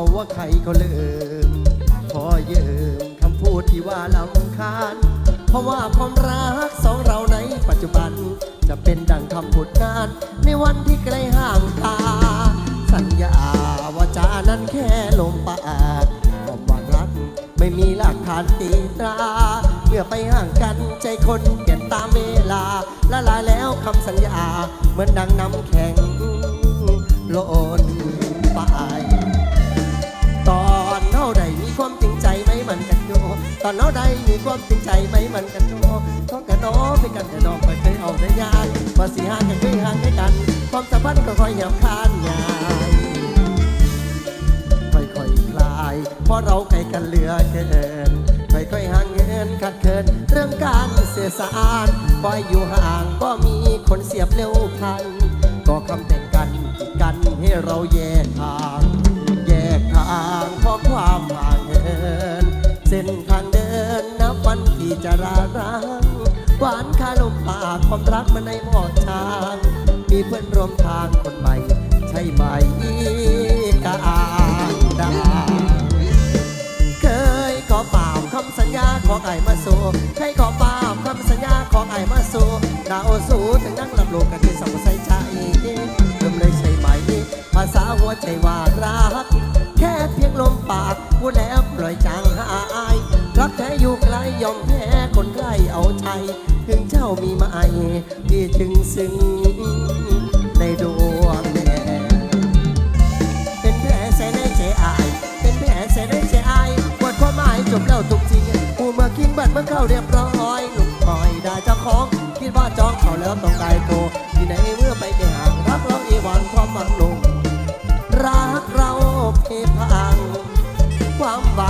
เขาว่าใครเขาลืม ขอยืมคำพูดที่ว่าลำคาญ เพราะว่าความรักสองเราในปัจจุบัน จะเป็นดังคำพูดงาน ในวันที่ไกลห่างตา สัญญาว่าจานั้นแค่ลมปากความหวานรักไม่มีหลักฐานตีตราเมื่อไปห่างกันใจคนเปลี่ยนตามเวลาละลายแล้วคำสัญญา เหมือนดังน้ำแข็ง อนเท่าใดมีความจริงใจไหมมันกันโยท้องกันน้อไปกันแต่น้องไม่เคยเอาแต่ยานว่าสีห่างกันเคยห่างให้กัน ความสัมพันธ์ก็ค่อยหยาบคานยายค่อยๆคลาย เพราะเราใกล้กันเหลือเกินค่อยๆห่างเงินขาดเคินเรื่องการเสียสารปล่อยอยู่ห่างก็มีคนเสียบเร็วพันก็คำแต่งกันกันให้เราแยกทาง แยกทางเพราะความห่างเหินเส้น จะราร้างหวานคาลมปากความรักมันในหมอดทาง มีเพื่อนร่วมทางคนใหม่ ใช่ไหมกาดาเคยขอเปล่าคำสัญญาของไอ้มาสู่เคยขอเปล่าคำสัญญาของไอ้มาสู่ดาวสู่ กแท้ยอมแพ้คนใกล้เอาใจ ถึงเจ้ามีมาไอที่ถึงซึ้งในดวงแดงเป็นแผลใส่ในใจอาย เป็นแผลใส่ในใจอายปวดความหมายจบแล้วทุกทีกูเมื่อคิงบัดเมื่อเข้าเรียบร้อยหนุ่มคอยได้เจ้าของคิดว่าจองเขาแล้วต้องตายโตที่ไหนเมื่อไปแก่ห่างรักเราอีหวันความหวังลงรักเราเพพังความหวัง